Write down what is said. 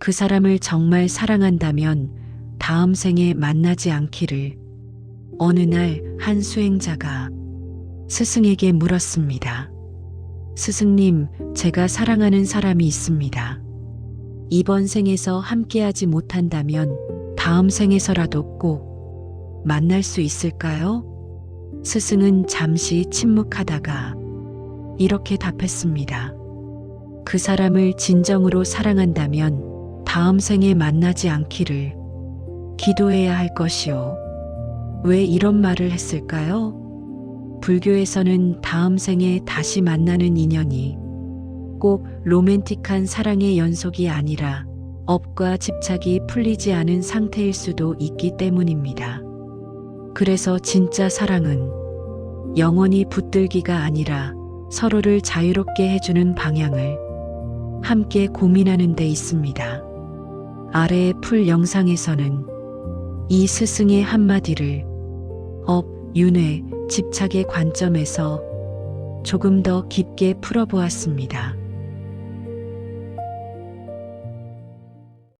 그 사람을 정말 사랑한다면 다음 생에 만나지 않기를 어느 날 한 수행자가 스승에게 물었습니다. 스승님, 제가 사랑하는 사람이 있습니다. 이번 생에서 함께하지 못한다면 다음 생에서라도 꼭 만날 수 있을까요? 스승은 잠시 침묵하다가 이렇게 답했습니다. 그 사람을 진정으로 사랑한다면 다음 생에 만나지 않기를 기도해야 할 것이요. 왜 이런 말을 했을까요? 불교에서는 다음 생에 다시 만나는 인연이 꼭 로맨틱한 사랑의 연속이 아니라 업과 집착이 풀리지 않은 상태일 수도 있기 때문입니다. 그래서 진짜 사랑은 영원히 붙들기가 아니라 서로를 자유롭게 해주는 방향을 함께 고민하는 데 있습니다. 아래의 풀 영상에서는 이 스승의 한마디를 업, 윤회, 집착의 관점에서 조금 더 깊게 풀어보았습니다.